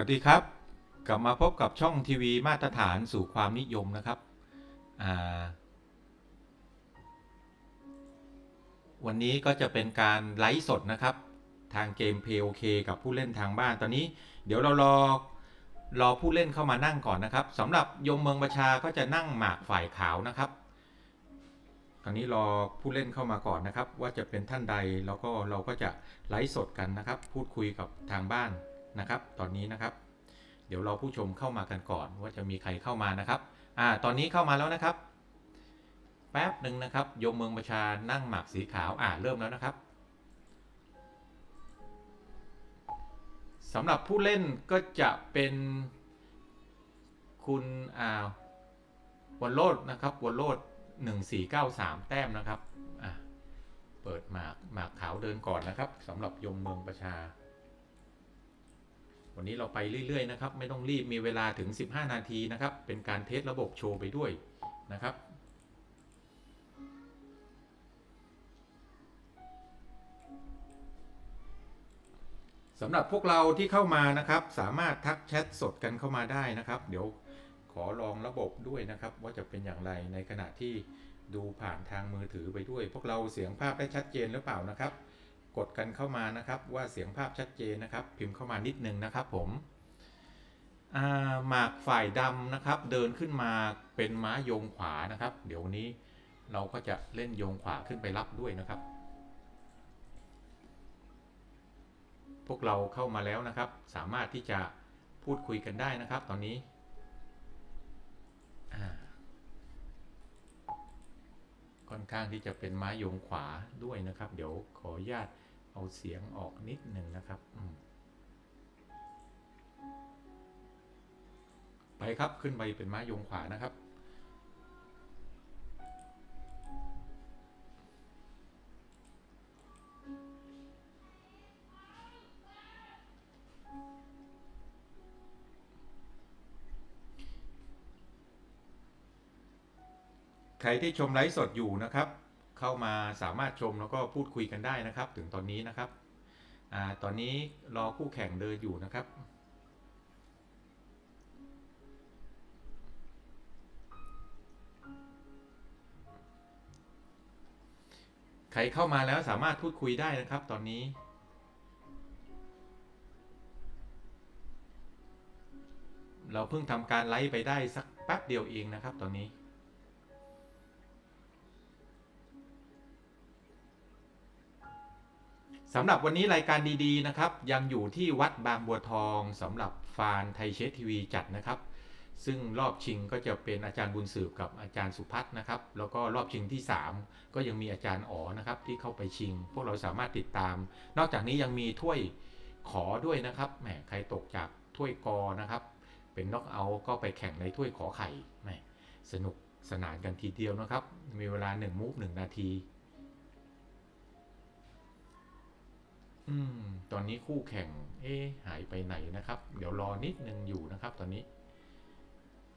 วัสดีครับ กลับมาพบกับช่องทีวีมาตรฐานสู่ความนิยมนะครับ วันนี้ก็จะเป็นการไลฟ์สดนะครับ ทางเกม POK กับผู้เล่นทางบ้าน ตอนนี้เดี๋ยวเรารอรอผู้เล่นเข้ามานั่งก่อนนะครับสำหรับยมเมืองประชาก็จะนั่งหมากฝ่ายขาวนะครับตอนนี้รอผู้เล่นเข้ามาก่อนนะครับ ว่าจะเป็นท่านใดแล้วก็เราก็จะไลฟ์สดกันนะครับ พูดคุยกับทางบ้าน นะครับ ตอนนี้นะครับ เดี๋ยวเราผู้ชมเข้ามากันก่อนว่าจะมีใครเข้ามานะครับ อ่า ตอนนี้เข้ามาแล้วนะครับ แป๊บหนึ่งนะครับยมเมืองประชานั่งหมากสีขาว อ่าเริ่มแล้วนะครับสำหรับผู้เล่นก็จะเป็นคุณอ่าวันโลดนะครับวันโลด1493 แต้มนะครับ อะ เปิดหมากหมากขาวเดินก่อนนะครับสำหรับยมเมืองประชา วันนี้เราไปเรื่อยๆนะครับ ไม่ต้องรีบมีเวลาถึง 15 นาทีนะครับ เป็นการเทสระบบโชว์ไปด้วยนะครับ สำหรับพวกเราที่เข้ามานะครับ สามารถทักแชทสดกันเข้ามาได้นะครับ เดี๋ยวขอลองระบบด้วยนะครับ ว่าจะเป็นอย่างไรในขณะที่ดูผ่านทางมือถือไปด้วย พวกเราเสียงภาพได้ชัดเจนหรือเปล่านะครับ กดกันเข้ามานะครับว่าเสียงภาพชัดเจนนะครับ พิมพ์เข้ามานิดนึงนะครับผมอ่าหมากฝ่ายดำนะครับ เดินขึ้นมาเป็นม้าโยงขวานะครับ เดี๋ยวนี้เราก็จะเล่นโยงขวาขึ้นไปรับด้วยนะครับ พวกเราเข้ามาแล้วนะครับ สามารถที่จะพูดคุยกันได้นะครับ ตอนนี้ค่อนข้างที่จะเป็นไม้โยงขวาด้วยนะครับ เดี๋ยวขออนุญาต เอาเสียงออกนิดหนึ่งนะครับ ไปครับขึ้นไปเป็นไม้โยงขวานะครับ ใครที่ชมไลฟ์สดอยู่นะครับ เข้ามาสามารถชมแล้วก็พูดคุยกันได้นะครับ ถึงตอนนี้นะครับอ่าตอนนี้รอคู่แข่งเดินอยู่นะครับใครเข้ามาแล้วสามารถพูดคุยได้นะครับ ตอนนี้ เราเพิ่งทำการไลฟ์ไปได้สักแป๊บเดียวเองนะครับ ตอนนี้ สำหรับวันนี้รายการดีๆนะครับ ยังอยู่ที่วัดบางบัวทองสำหรับฟานไทยเชสทีวีจัดนะครับ ซึ่งรอบชิงก็จะเป็นอาจารย์บุญสืบกับอาจารย์สุพัฒนะครับ แล้วก็รอบชิงที่ 3 ก็ยังมีอาจารย์อ๋อนะครับ ที่เข้าไปชิง พวกเราสามารถติดตาม นอกจากนี้ยังมีถ้วยขอด้วยนะครับแหมใครตกจากถ้วยกอนะครับ เป็นน็อกเอาท์ก็ไปแข่งในถ้วยขอไข่แหมสนุกสนานกันทีเดียวนะครับ มีเวลา1มูฟ1นาที อืม ตอนนี้คู่แข่ง เอ๊หายไปไหนนะครับ เดี๋ยวรอนิดนึงอยู่นะครับ ตอนนี้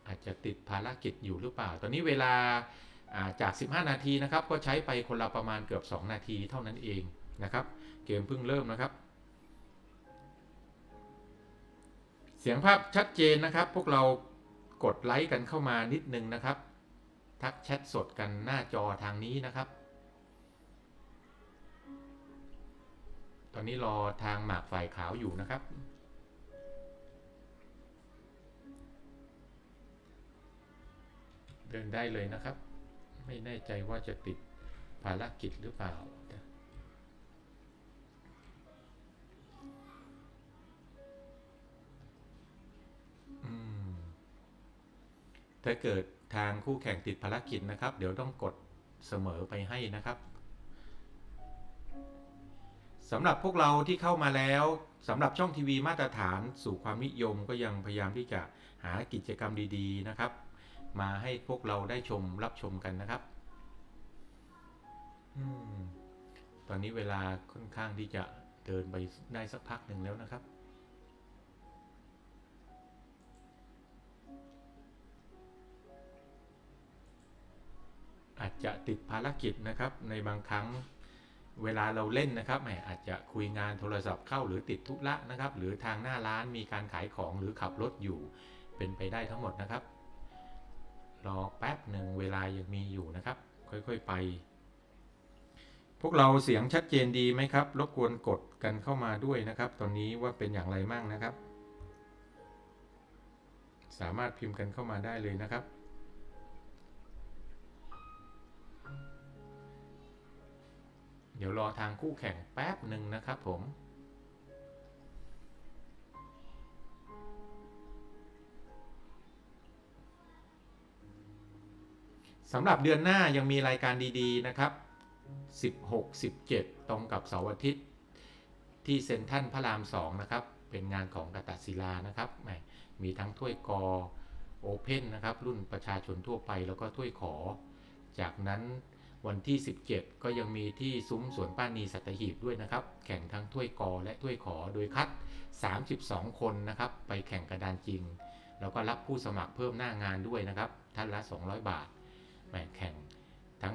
อาจจะติดภารกิจอยู่หรือเปล่า ตอนนี้เวลาาจาก 15 นาทีนะครับ ก็ใช้ไปคนละประมาณเกือบ 2 นาทีเท่านั้นเองนะครับ เกมเพิ่งเริ่มนะครับ เสียงภาพชัดเจนนะครับ พวกเรากดไลค์กันเข้ามานิดนึงนะครับ ทักแชทสดกันหน้าจอทางนี้นะครับ อนนี้รอทางหมากฝ่ายขาวอยู่นะครับ เดินได้เลยนะครับ ไม่แน่ใจว่าจะติดภารกิจหรือเปล่าถ้าเกิดทางคู่แข่งติดภารกิจนะครับ เดี๋ยวต้องกดเสมอไปให้นะครับ สำหรับพวกเราที่เข้ามาแล้วสำหรับช่องทีวีมาตรฐานสู่ความนิยมก็ยังพยายามที่จะหากิจกรรมดีๆนะครับ มาให้พวกเราได้ชมรับชมกันนะครับอตอนนี้เวลาค่อนข้างที่จะเดินไปได้สักพักหนึ่งแล้วนะครับอาจจะติดภารกิจนะครับในบางครั้ง เวลาเราเล่นนะครับแหมอาจจะคุยงานโทรศัพท์เข้าหรือติดธุระนะครับ หรือทางหน้าร้านมีการขายของหรือขับรถอยู่เป็นไปได้ทั้งหมดนะครับ รอแป๊บหนึ่งเวลายังมีอยู่นะครับ ค่อยๆไป พวกเราเสียงชัดเจนดีไหมครับ รบกวนกดกันเข้ามาด้วยนะครับ ตอนนี้ว่าเป็นอย่างไรมั่งนะครับ สามารถพิมพ์กันเข้ามาได้เลยนะครับ เดี๋ยวรอทางคู่แข่งแป๊บหนึ่งนะครับผม สำหรับเดือนหน้ายังมีรายการดีๆนะครับ 16 17 ตรงกับเสาร์อาทิตย์ ที่เซ็นทรัลพระราม 2 นะครับ เป็นงานของกตัศิลานะครับมีทั้งถ้วยกอโอเพนนะครับ รุ่นประชาชนทั่วไปแล้วก็ถ้วยขอ จากนั้น วันที่ 17 ก็ยังมีที่ซุ้มสวนป้านีสัตหีบด้วยนะครับ แข่งทั้งถ้วยกอและถ้วยขอโดยคัด 32 คนนะครับ ไปแข่งกระดานจริง แล้วก็รับผู้สมัครเพิ่มหน้างานด้วยนะครับ ท่านละ 200 บาทแหมแข่งทั้ง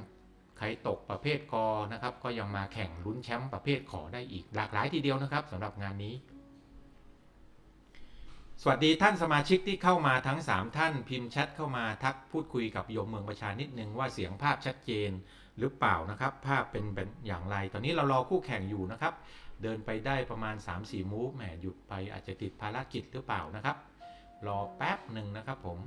ใครตกประเภทกอนะครับ ก็ยังมาแข่งลุ้นแชมป์ประเภทขอได้อีกหลากหลายทีเดียวนะครับสำหรับงานนี้ สวัสดีท่านสมาชิกที่เข้ามาทั้ง 3 ท่านพิมพ์แชทเข้ามาทักพูดคุยกับโยมเมืองประชานิดนึงว่าเสียงภาพชัดเจนหรือเปล่านะครับ ภาพเป็นเป็นอย่างไร ตอนนี้เรารอคู่แข่งอยู่นะครับ เดินไปได้ประมาณ 3-4 มูฟแหมหยุดไปอาจจะติดภารกิจหรือเปล่านะครับ รอแป๊บหนึ่งนะครับผม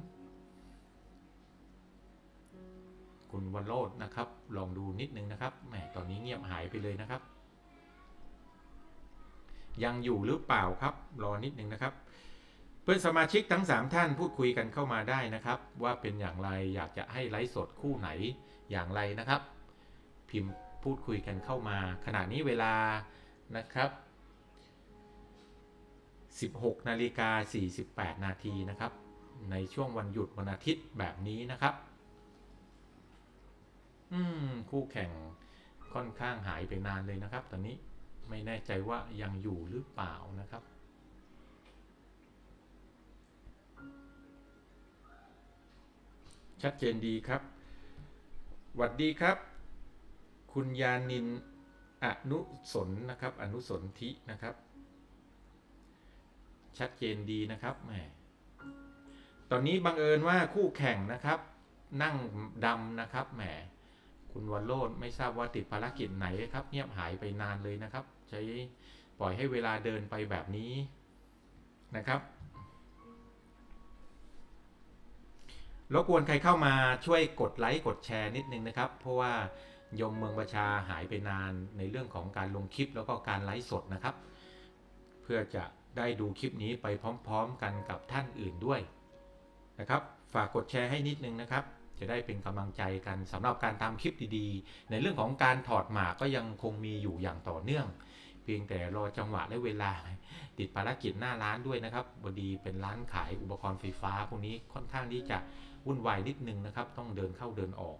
คุณวันโรจน์นะครับ ลองดูนิดนึงนะครับแหมตอนนี้เงียบหายไปเลยนะครับ ยังอยู่หรือเปล่าครับ รอนิดนึงนะครับ เพื่อนสมาชิกทั้ง 3 ท่านพูดคุยกันเข้ามาได้นะครับ ว่าเป็นอย่างไรอยากจะให้ไลฟ์สดคู่ไหนอย่างไรนะครับ พิมพ์พูดคุยกันเข้ามาขณะนี้เวลานะครับ 16นาฬิกา48 นาทีนะครับ ในช่วงวันหยุดวันอาทิตย์แบบนี้นะครับ อืมคู่แข่งค่อนข้างหายไปนานเลยนะครับ ตอนนี้ไม่แน่ใจว่ายังอยู่หรือเปล่านะครับ ชัดเจนดีครับ หวัดดีครับ คุณยานินอนุสนนะครับ อนุสนธินะครับ ชัดเจนดีนะครับแหมตอนนี้บังเอิญว่าคู่แข่งนะครับ นั่งดำนะครับแหมคุณวันโรดไม่ทราบว่าติดภารกิจไหนครับ เงียบหายไปนานเลยนะครับ ใช้ปล่อยให้เวลาเดินไปแบบนี้นะครับ รบกวนใครเข้ามาช่วยกดไลค์กดแชร์นิดนึงนะครับ เพราะว่ายมเมืองประชาหายไปนานในเรื่องของการลงคลิปแล้วก็การไลฟ์สดนะครับ เพื่อจะได้ดูคลิปนี้ไปพร้อมๆกันกับท่านอื่นด้วยนะครับ ฝากกดแชร์ให้นิดนึงนะครับ จะได้เป็นกำลังใจกันสำหรับการตามคลิปดีๆ ในเรื่องของการถอดหมากก็ยังคงมีอยู่อย่างต่อเนื่อง เพียงแต่รอจังหวะและเวลา ติดภารกิจหน้าร้านด้วยนะครับบดีเป็นร้านขายอุปกรณ์ไฟฟ้าพวกนี้ค่อนข้างที่จะ วุ่นวายนิดนึงนะครับ ต้องเดินเข้าเดินออก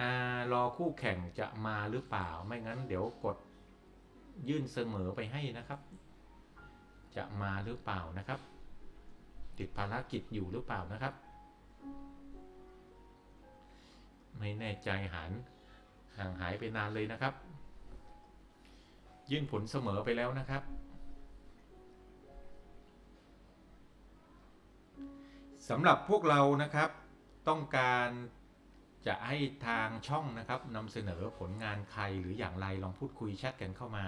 อรอคู่แข่งจะมาหรือเปล่า ไม่งั้นเดี๋ยวกดยื่นเสมอไปให้นะครับ จะมาหรือเปล่านะครับ ติดภารกิจอยู่หรือเปล่านะครับ ไม่แน่ใจหันห่างหายไปนานเลยนะครับ ยื่นผลเสมอไปแล้วนะครับ สำหรับพวกเรานะครับ ต้องการจะให้ทางช่องนะครับนำเสนอผลงานใครหรืออย่างไรลองพูดคุยแชทกันเข้ามา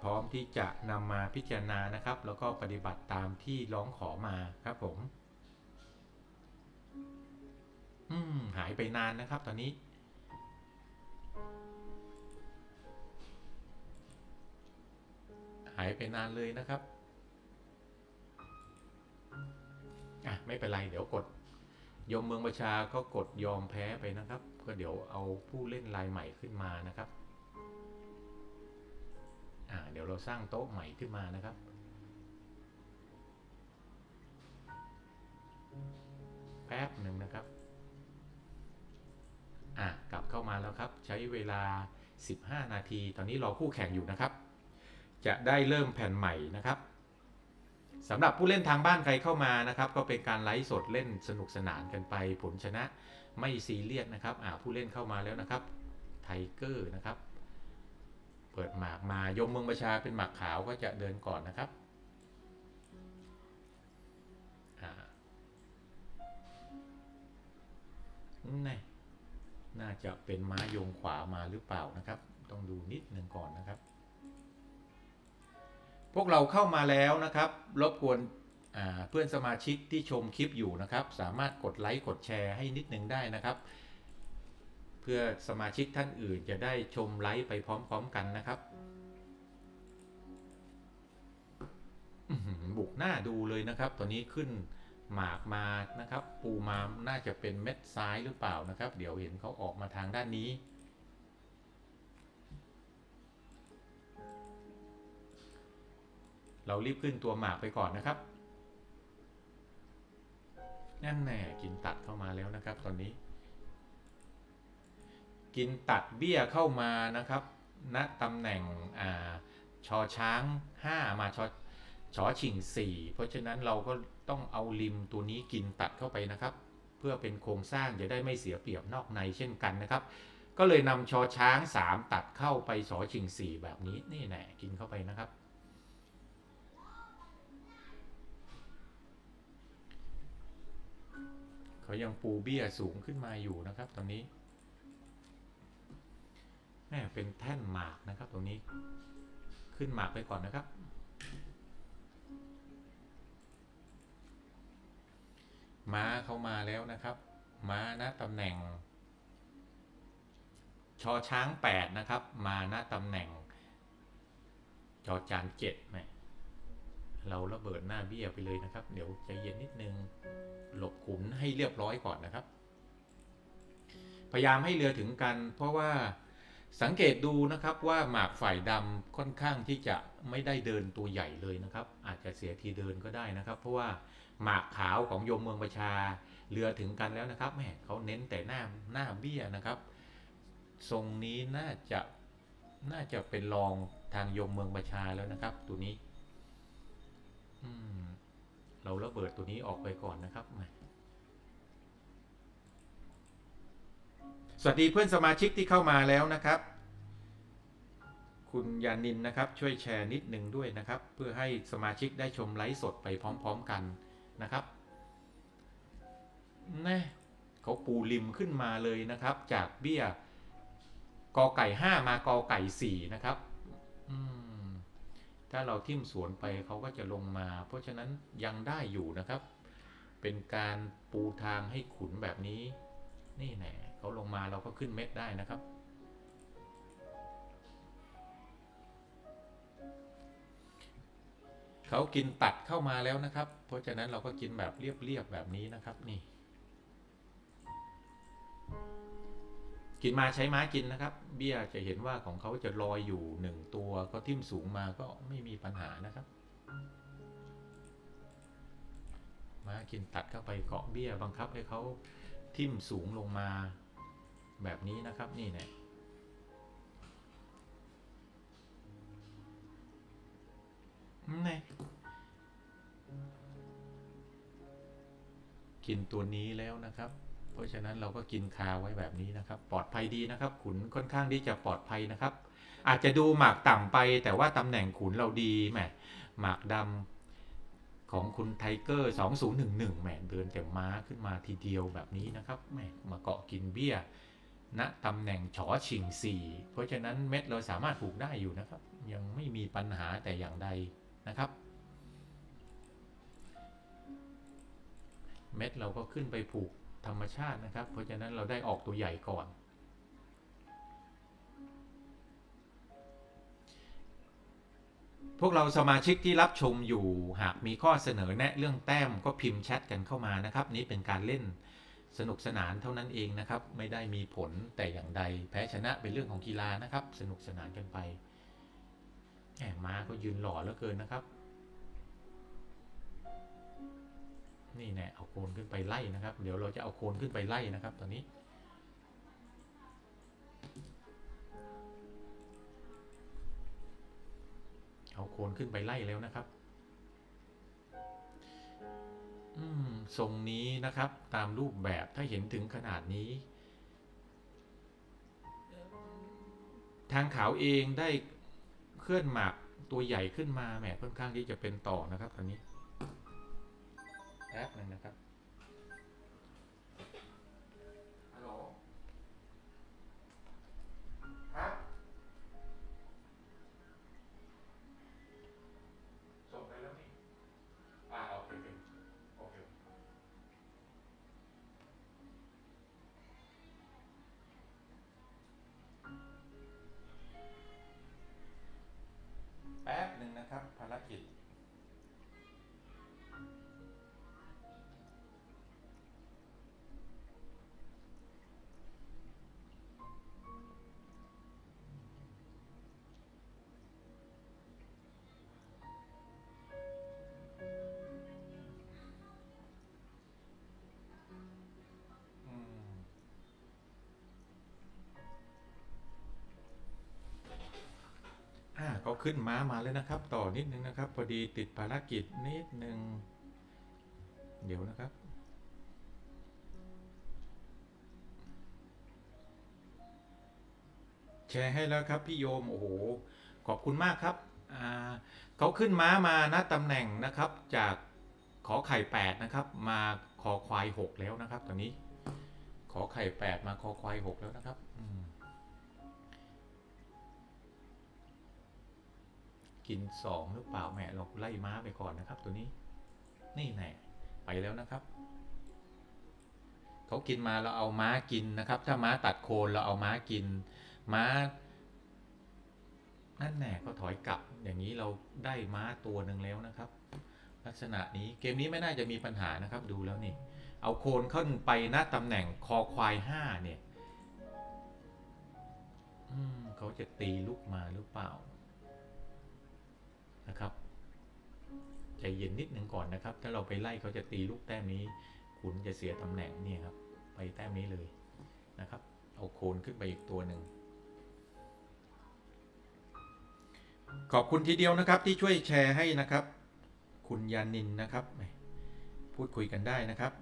พร้อมที่จะนำมาพิจารณานะครับ แล้วก็ปฏิบัติตามที่ร้องขอมาครับผม อืมหายไปนานนะครับตอนนี้หายไปนานเลยนะครับ อะไม่เป็นไร เดี๋ยวกด ยมเมืองประชาก็กดยอมแพ้ไปนะครับ ก็เดี๋ยวเอาผู้เล่นรายใหม่ขึ้นมานะครับอ่าเดี๋ยวเราสร้างโต๊ะใหม่ขึ้นมานะครับแป๊บหนึ่งนะครับอะกลับเข้ามาแล้วครับ ใช้เวลา 15 นาที ตอนนี้รอคู่แข่งอยู่นะครับ จะได้เริ่มแผ่นใหม่นะครับ สำหรับผู้เล่นทางบ้านใครเข้ามานะครับ ก็เป็นการไลฟ์สดเล่นสนุกสนานกันไปผลชนะไม่ซีเรียสนะครับอ่าผู้เล่นเข้ามาแล้วนะครับไทเกอร์นะครับ เปิดหมากมายมเมืองประชาเป็นหมากขาวก็จะเดินก่อนนะครับนี่น่าจะเป็นม้าโยงขวามาหรือเปล่านะครับ ต้องดูนิดนึงก่อนนะครับ พวกเราเข้ามาแล้วนะครับ รบกวนเพื่อนสมาชิกที่ชมคลิปอยู่นะครับ สามารถกดไลค์กดแชร์ให้นิดนึงได้นะครับ เพื่อสมาชิกท่านอื่นจะได้ชมไลฟ์ไปพร้อม ๆ กันนะครับบุกหน้าดูเลยนะครับตัวนี้ขึ้นหมากมานะครับ ปูมาน่าจะเป็นเม็ดซ้ายหรือเปล่านะครับ เดี๋ยวเห็นเขาออกมาทางด้านนี้ เรารีบขึ้นตัวหมากไปก่อนนะครับนั่นแน่กินตัดเข้ามาแล้วนะครับตอนนี้ กินตัดเบี้ยเข้ามานะครับณตำแหน่งอ่าชอช้าง 5 มาชอชอชิง 4 เพราะฉะนั้นเราก็ต้องเอาริมตัวนี้กินตัดเข้าไปนะครับ เพื่อเป็นโครงสร้างจะได้ไม่เสียเปรียบนอกในเช่นกันนะครับ ก็เลยนำชอช้าง 3 ตัดเข้าไปสอชิง 4 แบบนี้นี่แน่กินเข้าไปนะครับ เขายังปูเบี้ยสูงขึ้นมาอยู่นะครับตอนนี้แม่เป็นแท่นหมากนะครับ ตรงนี้ขึ้นหมากไปก่อนนะครับ ม้าเข้ามาแล้วนะครับ ม้าณตำแหน่ง ชอช้างแปดนะครับ มาณตำแหน่ง จอจานเจ็ดแม่ เราระเบิดหน้าเบี้ยไปเลยนะครับ เดี๋ยวใจเย็นนิดนึง หลบขุนให้เรียบร้อยก่อนนะครับ พยายามให้เรือถึงกัน เพราะว่าสังเกตดูนะครับว่าหมากฝ่ายดำค่อนข้างที่จะไม่ได้เดินตัวใหญ่เลยนะครับ อาจจะเสียทีเดินก็ได้นะครับ เพราะว่าหมากขาวของโยมเมืองประชาเรือถึงกันแล้วนะครับแหมเขาเน้นแต่หน้าหน้าเบี้ยนะครับ ทรงนี้น่าจะน่าจะเป็นรองทางโยมเมืองประชาแล้วนะครับ ตัวนี้ เราระเบิดตัวนี้ออกไปก่อนนะครับ สวัสดีเพื่อนสมาชิกที่เข้ามาแล้วนะครับ คุณยานินนะครับ ช่วยแชร์นิดนึงด้วยนะครับ เพื่อให้สมาชิกได้ชมไลฟ์สดไปพร้อม ๆกันนะครับน่เขาปูริมขึ้นมาเลยนะครับ จากเบี้ยกอไก่ห้ามากอไก่สี่นะครับ อืม ถ้าเราทิ่มสวนไปเขาก็จะลงมา เพราะฉะนั้นยังได้อยู่นะครับ เป็นการปูทางให้ขุนแบบนี้ นี่แน่เขาลงมาเราก็ขึ้นเม็ดได้นะครับ เขากินตัดเข้ามาแล้วนะครับ เพราะฉะนั้นเราก็กินแบบเรียบๆแบบนี้นะครับนี่ กินมาใช้ไม้กินนะครับ เบี้ยจะเห็นว่าของเขาจะลอยอยู่หนึ่งตัวก็ทิ่มสูงมาก็ไม่มีปัญหานะครับมากินตัดเข้าไปเกาะเบี้ยบังคับให้เขาทิ่มสูงลงมาแบบนี้นะครับนี่แน่นี่กินตัวนี้แล้วนะครับ เพราะฉะนั้นเราก็กินคาไว้แบบนี้นะครับ ปลอดภัยดีนะครับ ขุนค่อนข้างที่จะปลอดภัยนะครับ อาจจะดูหมากต่ำไป แต่ว่าตำแหน่งขุนเราดีแหมหมากดำของคุณไทเกอร์ 2011แหมเดินแต่ม้าขึ้นมาทีเดียวแบบนี้นะครับแหมมาเกาะกินเบี้ยณตำแหน่งฉอชิงสี่เพราะฉะนั้นเม็ดเราสามารถผูกได้อยู่นะครับ ยังไม่มีปัญหาแต่อย่างใดนะครับ เม็ดเราก็ขึ้นไปผูก ธรรมชาตินะครับ เพราะฉะนั้นเราได้ออกตัวใหญ่ก่อน พวกเราสมาชิกที่รับชมอยู่หากมีข้อเสนอแนะเรื่องแต้มก็พิมพ์แชทกันเข้ามานะครับ นี้เป็นการเล่นสนุกสนานเท่านั้นเองนะครับ ไม่ได้มีผลแต่อย่างใดแพ้ชนะเป็นเรื่องของกีฬานะครับ สนุกสนานกันไปแหมม้าก็ยืนหล่อเหลือเกินนะครับ นี่แน่เอาโคนขึ้นไปไล่นะครับ เดี๋ยวเราจะเอาโคนขึ้นไปไล่นะครับ ตอนนี้ เอาโคนขึ้นไปไล่แล้วนะครับอืมทรงนี้นะครับตามรูปแบบถ้าเห็นถึงขนาดนี้ ทางขาวเองได้เคลื่อนหมากตัวใหญ่ขึ้นมาแหมค่อนข้างที่จะเป็นต่อนะครับตอนนี้ ครับภารกิจ ขึ้นม้ามาแล้วนะครับ ต่อนิดนึงนะครับ พอดีติดภารกิจนิดนึง เดี๋ยวนะครับ แชร์ให้แล้วครับพี่โยม โอ้โห ขอบคุณมากครับเขาขึ้นม้ามาณตำแหน่งนะครับ จากขอไข่แปดนะครับ มาคอควายหกแล้วนะครับ ตอนนี้ ขอไข่แปดมาคอควายหกแล้วนะครับ กินสองหรือเปล่าแหม่เราไล่ม้าไปก่อนนะครับ ตัวนี้ นี่แน่ไปแล้วนะครับเขากินมาเราเอาม้ากินนะครับ ถ้าม้าตัดโคนเราเอาม้ากิน ม้า นั่นแน่ก็ถอยกลับ อย่างนี้เราได้ม้าตัวหนึ่งแล้วนะครับ ลักษณะนี้เกมนี้ไม่น่าจะมีปัญหานะครับ ดูแล้วนี่ เอาโคนขึ้นไปหน้าตำแหน่งคอควายห้าเนี่ยเขาจะตีลูกมาหรือเปล่า นะครับใจเย็นนิดหนึ่งก่อนนะครับ ถ้าเราไปไล่เขาจะตีลูกแต้มนี้ คุณจะเสียตำแหน่งนี่ครับ ไปแต้มนี้เลยนะครับ เอาโคนขึ้นไปอีกตัวหนึ่งขอบคุณทีเดียวนะครับที่ช่วยแชร์ให้นะครับ คุณยานินนะครับ พูดคุยกันได้นะครับ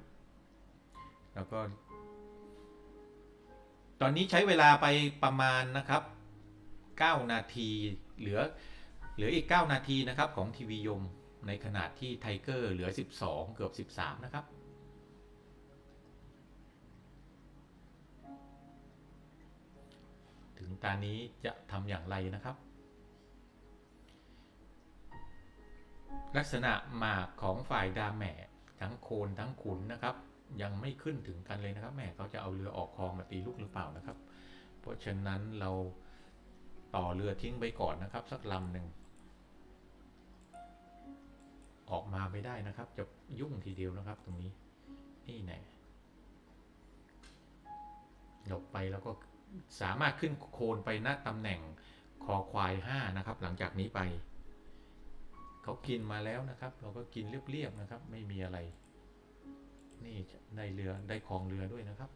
แล้วก็ ตอนนี้ใช้เวลาไปประมาณนะครับ 9 นาทีเหลือ เหลืออีก 9 นาทีนะครับของทีวียมในขณะที่ไทเกอร์เหลือ 12 เกือบ 13 นะครับถึงตานี้จะทำอย่างไรนะครับ ลักษณะหมากของฝ่ายดาแหม่ทั้งโคนทั้งขุนนะครับ ยังไม่ขึ้นถึงกันเลยนะครับแม่เขาจะเอาเรือออกคลองมาตีลูกหรือเปล่านะครับ เพราะฉะนั้นเราต่อเรือทิ้งไปก่อนนะครับ สักลำหนึ่ง ออกมาไม่ได้นะครับ จะยุ่งทีเดียวนะครับ ตรงนี้ นี่แน่หลบไปแล้วก็สามารถขึ้นโคนไปณตำแหน่งคอควายห้านะครับ หลังจากนี้ไป เขากินมาแล้วนะครับ เราก็กินเรียบๆนะครับ ไม่มีอะไร นี่ได้เรือได้ของเรือด้วยนะครับ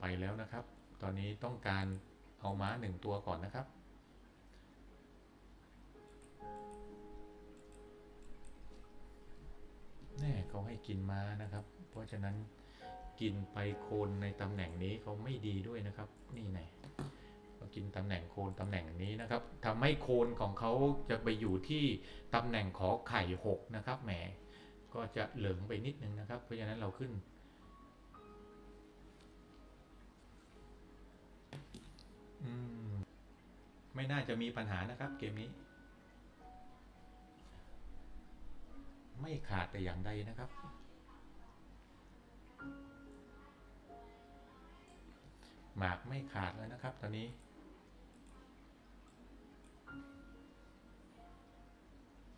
ไปแล้วนะครับ ตอนนี้ต้องการเอาม้าหนึ่งตัวก่อนนะครับ แน่เขาให้กินม้านะครับ เพราะฉะนั้นกินไปโคนในตำแหน่งนี้เขาไม่ดีด้วยนะครับ นี่ไงเขากินตำแหน่งโคนตำแหน่งนี้นะครับทำให้โคนของเขาจะไปอยู่ที่ตำแหน่งขอไข่หกนะครับแหมก็จะเหลืองไปนิดนึงนะครับ เพราะฉะนั้นเราขึ้น ไม่น่าจะมีปัญหานะครับ เกมนี้ ไม่ขาดแต่อย่างใดนะครับ หมากไม่ขาดแล้วนะครับ ตอนนี้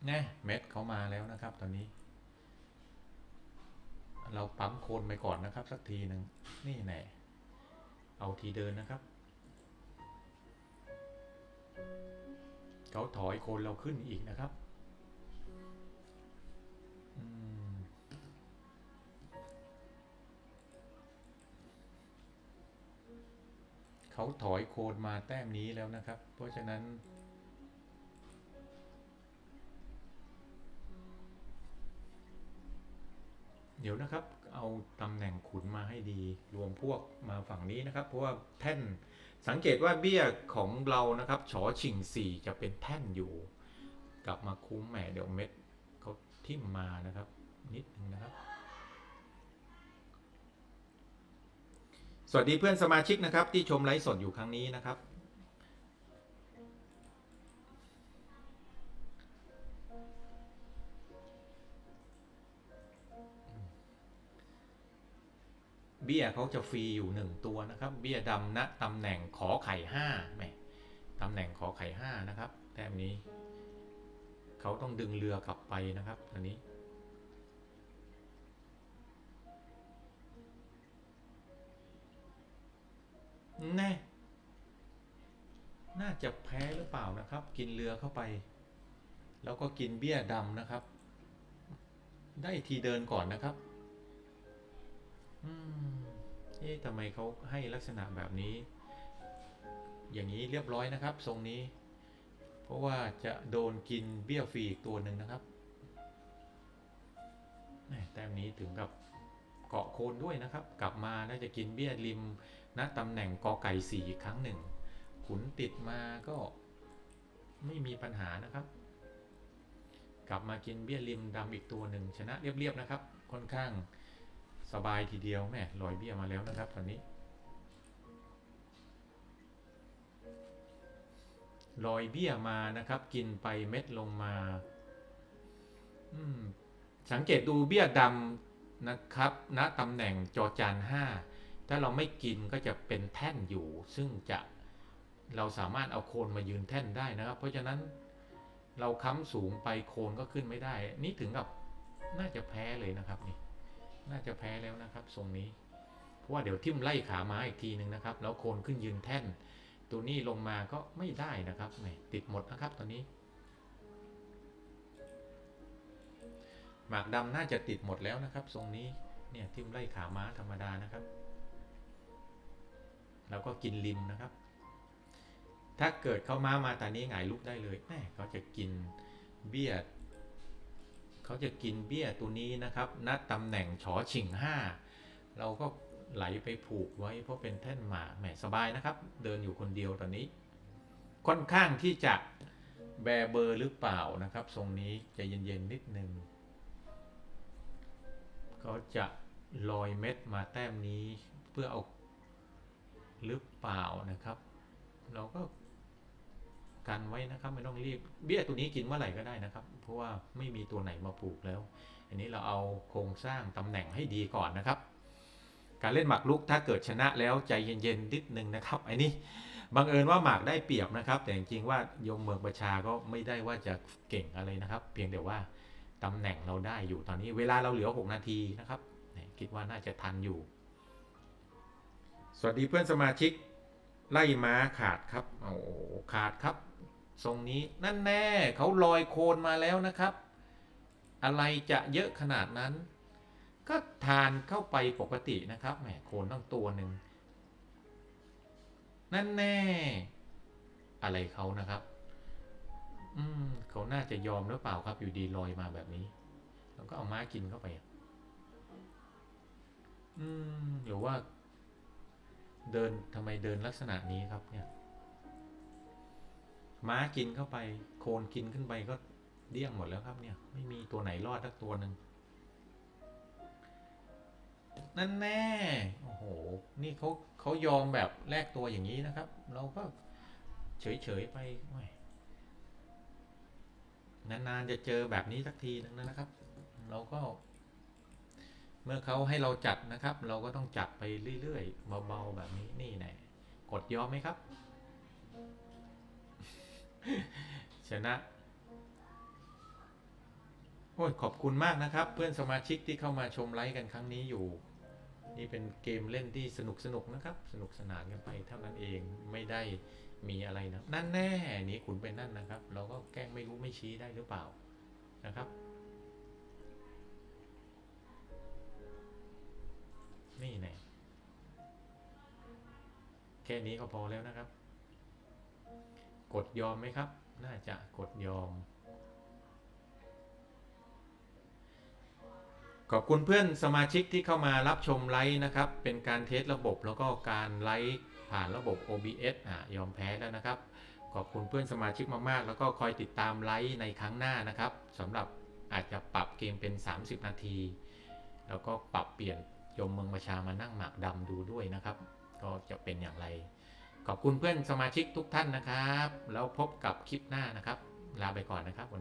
แน่เม็ดเขามาแล้วนะครับ ตอนนี้ เราปั๊มโคนไปก่อนนะครับ สักทีหนึ่งนี่แน่เอาทีเดินนะครับ เขาถอยโคนเราขึ้นอีกนะครับเขาถอยโคนมาแต้มนี้แล้วนะครับ เพราะฉะนั้น เดี๋ยวนะครับ เอาตำแหน่งขุนมาให้ดี รวมพวกมาฝั่งนี้นะครับ เพราะว่าแท่น สังเกตว่าเบี้ยของเรานะครับฉอชิงสี่จะเป็นแท่นอยู่ กลับมาคุ้มแหมเดี๋ยวเม็ดเขาทิ่มมานะครับ นิดนึงนะครับ สวัสดีเพื่อนสมาชิกนะครับ ที่ชมไลฟ์สดอยู่ครั้งนี้นะครับ เบี้ยเขาจะฟรีอยู่หนึ่งตัวนะครับ เบี้ยดำณตำแหน่งขอไข่ห้าแหมตำแหน่งขอไข่ห้านะครับ แต้มนี้ เขาต้องดึงเรือกลับไปนะครับอันนี้ แน่ น่าจะแพ้หรือเปล่านะครับ กินเรือเข้าไป แล้วก็กินเบี้ยดำนะครับ ได้ทีเดินก่อนนะครับ เอ๊ะทำไมเขาให้ลักษณะแบบนี้ อย่างนี้เรียบร้อยนะครับ ทรงนี้ เพราะว่าจะโดนกินเบี้ยฟรีอีกตัวหนึ่งนะครับแต้มนี้ถึงกับเกาะโคนด้วยนะครับ กลับมาน่าจะกินเบี้ยริมณตำแหน่งกอไก่สี่อีกครั้งหนึ่ง ขุนติดมาก็ไม่มีปัญหานะครับ กลับมากินเบี้ยริมดำอีกตัวหนึ่งชนะเรียบๆนะครับ ค่อนข้าง สบายทีเดียวแม่ลอยเบี้ยมาแล้วนะครับตอนนี้ลอยเบี้ยมานะครับ กินไปเม็ดลงมาอืมสังเกตดูเบี้ยดำนะครับณตำแหน่งจอจานห้าถ้าเราไม่กินก็จะเป็นแท่นอยู่ ซึ่งจะเราสามารถเอาโคนมายืนแท่นได้นะครับ เพราะฉะนั้นเราค้ำสูงไปโคนก็ขึ้นไม่ได้ นี่ถึงกับน่าจะแพ้เลยนะครับนี่ น่าจะแพ้แล้วนะครับทรงนี้ เพราะว่าเดี๋ยวทิ่มไล่ขาม้าอีกทีหนึ่งนะครับ แล้วโคนขึ้นยืนแท่น ตัวนี้ลงมาก็ไม่ได้นะครับแหมติดหมดนะครับตอนนี้ หมากดำน่าจะติดหมดแล้วนะครับทรงนี้ เนี่ยทิ่มไล่ขาม้าธรรมดานะครับ แล้วก็กินริมนะครับ ถ้าเกิดเข้าม้ามาตอนนี้หงายลุกได้เลยแหมเขาจะกินเบี้ย เขาจะกินเบี้ยตัวนี้นะครับณตำแหน่งฉอชิงห้าเราก็ไหลไปผูกไว้เพราะเป็นแท่นหมากแหมสบายนะครับ เดินอยู่คนเดียวตอนนี้ ค่อนข้างที่จะแบเบอร์หรือเปล่านะครับ ทรงนี้จะเย็นๆนิดนึงเขาจะลอยเม็ดมาแต้มนี้เพื่อเอาหรือเปล่านะครับ เราก็ กันไว้นะครับ ไม่ต้องรีบเบี้ยตัวนี้กินเมื่อไหร่ก็ได้นะครับ เพราะว่าไม่มีตัวไหนมาปลูกแล้ว อันนี้เราเอาโครงสร้างตำแหน่งให้ดีก่อนนะครับ การเล่นหมากรุกถ้าเกิดชนะแล้วใจเย็นๆนิดนึงนะครับไอ้นี่บังเอิญว่าหมากได้เปรียบนะครับ แต่จริงๆว่ายมเมืองประชาก็ไม่ได้ว่าจะเก่งอะไรนะครับ เพียงแต่ว่าตำแหน่งเราได้อยู่ตอนนี้ เวลาเราเหลือ 6 นาทีนะครับคิดว่าน่าจะทันอยู่ สวัสดีเพื่อนสมาชิกไล่ม้าขาดครับโอ้ขาดครับ ทรงนี้นั่นแน่เขาลอยโคนมาแล้วนะครับ อะไรจะเยอะขนาดนั้น ก็ทานเข้าไปปกตินะครับแหมโคนต้องตัวหนึ่งนั่นแน่ อะไรเขานะครับ อืมเขาน่าจะยอมหรือเปล่าครับอยู่ดีลอยมาแบบนี้ แล้วก็เอาม้ากินเข้าไป อืมหรือว่า เดินทำไมเดินลักษณะนี้ครับเนี่ย ม้ากินเข้าไป โคนกินขึ้นไปก็เดี้ยงหมดแล้วครับเนี่ย ไม่มีตัวไหนรอดสักตัวหนึ่งนั่นแน่ โอ้โห นี่เขาเขายอมแบบแลกตัวอย่างนี้นะครับ เราก็เฉยๆไปนานๆจะเจอแบบนี้สักทีนึงนะครับ เราก็ เมื่อเขาให้เราจัดนะครับ เราก็ต้องจัดไปเรื่อยๆเบาๆแบบนี้นี่แน่กดยอมไหมครับ ชนะ โอ้ยขอบคุณมากนะครับ เพื่อนสมาชิกที่เข้ามาชมไลฟ์กันครั้งนี้อยู่ นี่เป็นเกมเล่นที่สนุกสนุกนะครับ สนุกสนานกันไปเท่านั้นเองไม่ได้มีอะไรนะนั่นแน่หนี่ขุนไปนั่นนะครับ เราก็แกล้งไม่รู้ไม่ชี้ได้หรือเปล่านะครับ นี่แน่แค่นี้ก็พอแล้วนะครับ กดยอมไหมครับ น่าจะกดยอม ขอบคุณเพื่อนสมาชิกที่เข้ามารับชมไลฟ์นะครับ เป็นการเทสระบบแล้วก็การไลฟ์ผ่านระบบ OBS อะยอมแพ้แล้วนะครับ ขอบคุณเพื่อนสมาชิกมากๆ แล้วก็คอยติดตามไลฟ์ในครั้งหน้านะครับสำหรับอาจจะปรับเกมเป็น 30 นาที แล้วก็ปรับเปลี่ยนยมเมืองประชามานั่งหมากดำดูด้วยนะครับ ก็จะเป็นอย่างไร ขอบคุณเพื่อนสมาชิกทุกท่านนะครับ แล้วพบกับคลิปหน้านะครับ ลาไปก่อนนะครับ